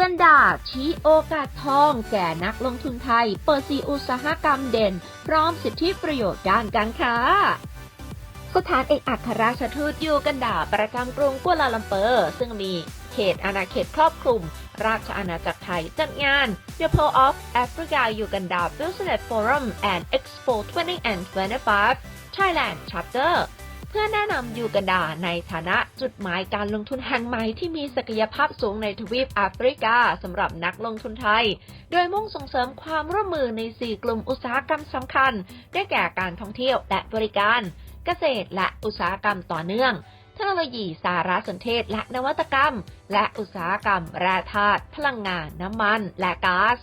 กันดา ชี้โอกาสทอง แก่นักลงทุนไทย เปิดสีอุตสาหกรรมเด่น พร้อมสิทธิประโยชน์ด้านการค้าสถานเอกอัครราชทูตยูกันดา ประจำกรุงกัวลาลัมเปอร์ ซึ่งมีเขตอาณาเขตครอบคลุม ราชอาณาจักรไทยจัดงาน The Pearl of Africa Uganda Business Forum and Expo 2025 Thailand Chapter เพื่อแนะนำยูกันดาในฐานะจุดหมายการลงทุนแห่งใหม่ที่มีศักยภาพสูงในทวีปแอฟริกาสำหรับนักลงทุนไทย โดยมุ่งส่งเสริมความร่วมมือใน 4 กลุ่มอุตสาหกรรมสำคัญ ได้แก่การท่องเที่ยวและบริการ เกษตรและอุตสาหกรรมต่อเนื่องเทคโนโลยีสารสนเทศและนวัตกรรม และอุตสาหกรรมแร่ธาตุพลังงาน น้ำมัน และก๊าซ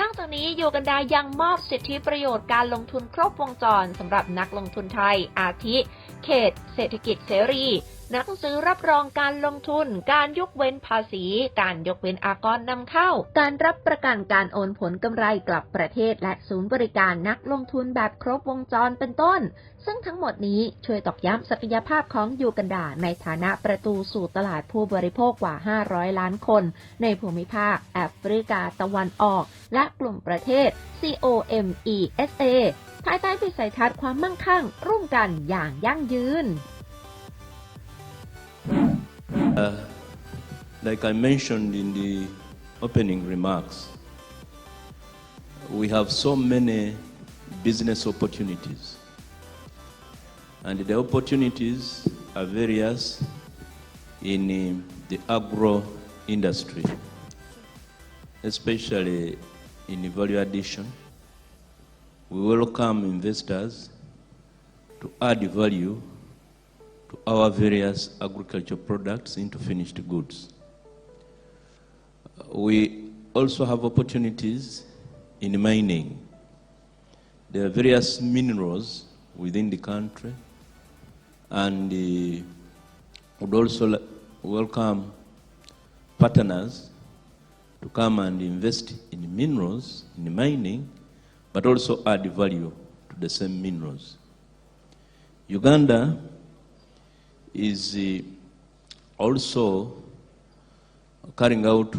นอกจากนี้ยูกันดายังมอบสิทธิประโยชน์การลงทุนครบวงจรสำหรับนักลงทุนไทยอาทิ เขต เศรษฐกิจเสรี หนังสือรับรองการลงทุน การยกเว้นภาษี การยกเว้นอากรนำเข้า การรับประกันการโอนผลกำไรกลับประเทศ และศูนย์บริการนักลงทุนแบบครบวงจรเป็นต้น ซึ่งทั้งหมดนี้ช่วยตอกย้ำศักยภาพของยูกันดาในฐานะประตูสู่ตลาดผู้บริโภคกว่า 500 ล้านคน ในภูมิภาคแอฟริกาตะวันออก และกลุ่มประเทศ COMESA ภายใต้วิสัยทัศน์ความมั่งคั่ง ร่วมกันอย่างยั่งยืน Uh, like I mentioned in the opening remarks, we have so many business opportunities. And the opportunities are various in the agro industry, especially in value addition. We welcome investors to add value to our various agricultural products into finished goods. Uh, We also have opportunities in mining. There are various minerals within the country, and uh, would also welcome partners to come and invest in minerals, in mining, but also add value to the same minerals. Uganda is uh, also carrying out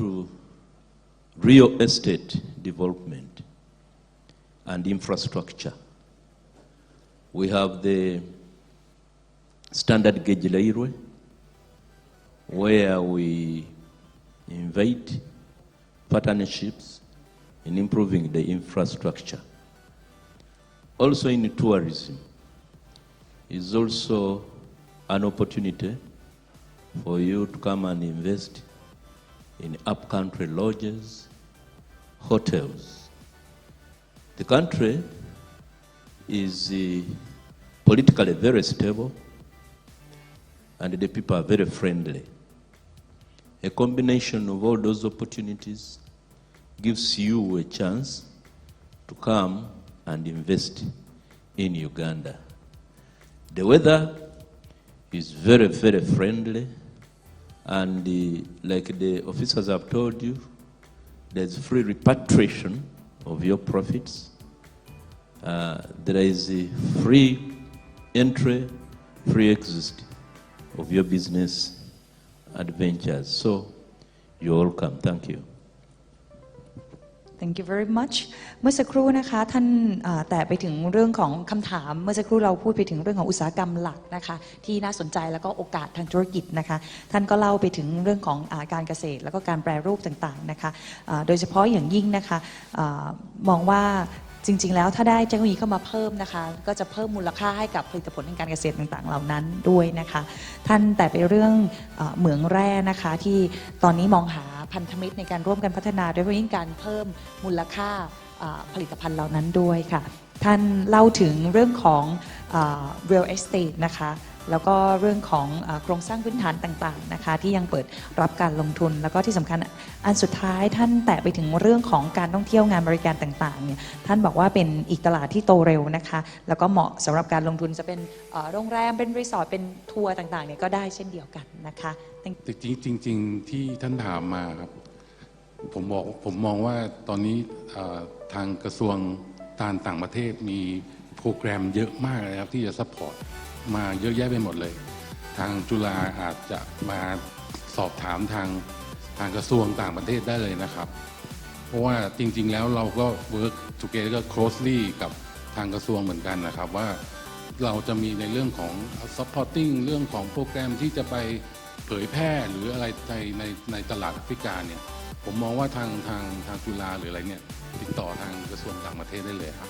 real estate development and infrastructure. We have the standard gauge railway, where we invite partnerships in improving the infrastructure. Also in tourism is also an opportunity for you to come and invest in upcountry lodges, hotels. The country is uh, politically very stable and the people are very friendly. A combination of all those opportunities gives you a chance to come and invest in Uganda. The weather is very, very friendly, and uh, like the officers have told you, there's free repatriation of your profits. Uh, there is a free entry, free exit of your business adventures. So you're welcome. Thank you. Thank you very much เมื่อสักครู่นะคะท่านแต่ไปถึงเรื่องของคำถาม เมื่อสักครู่เราพูดไปถึงเรื่องของอุตสาหกรรมหลักนะคะที่น่าสนใจแล้วก็โอกาสทางธุรกิจนะคะท่านก็เล่าไปถึงเรื่องของอาการเกษตร แล้วก็การแปรรูปต่างๆนะคะโดยเฉพาะอย่างยิ่งนะคะอามองว่าจริง ๆ แล้วถ้าได้เทคโนโลยีเข้ามาเพิ่มนะคะ ก็จะเพิ่มมูลค่าให้กับผลิตผลทางการเกษตรต่างๆ เหล่านั้นด้วยนะคะ ท่านแต่ไปเรื่องอเหมืองแร่นะคะที่ตอนนี้มองหา พันธมิตรในการร่วมกันพัฒนาโดยเฉพาะยิ่งการเพิ่มมูลค่าผลิตภัณฑ์เหล่านั้นด้วยค่ะ ท่านเล่าถึงเรื่องของอ real estate นะคะ แล้วก็เรื่องของโครงสร้างพื้นฐานต่างๆนะคะที่ยังเปิดรับการลงทุน แล้วก็ที่สำคัญอันสุดท้ายท่านแตะไปถึงเรื่องของการท่องเที่ยวงานบริการต่างๆเนี่ยท่านบอกว่าเป็นอีกตลาดที่โตเร็วนะคะแล้วก็เหมาะสำหรับการลงทุนจะเป็นโรงแรมเป็นรีสอร์ทเป็นทัวร์ต่างๆเนี่ยก็ได้เช่นเดียวกันนะคะแต่จริงๆที่ท่านถามมาครับผมบอกผมมองว่าตอนนี้ทางกระทรวงการต่างประเทศมีโปรแกรมเยอะมากเลยครับที่จะซัพพอร์ต มาเยอะแยะไปหมดเลย ทางจุฬาอาจจะมาสอบถามทางทางกระทรวงต่างประเทศได้เลยนะครับ เพราะว่าจริง ๆ แล้วเราก็ work together closely กับทางกระทรวงเหมือนกันนะครับ ว่าเราจะมีในเรื่องของ supporting เรื่องของโปรแกรมที่จะไปเผยแพร่หรืออะไรในในในตลาดแอฟริกาเนี่ย ผมมองว่าทางทางทางจุฬาหรืออะไรเนี่ย ติดต่อทางกระทรวงต่างประเทศได้เลยครับ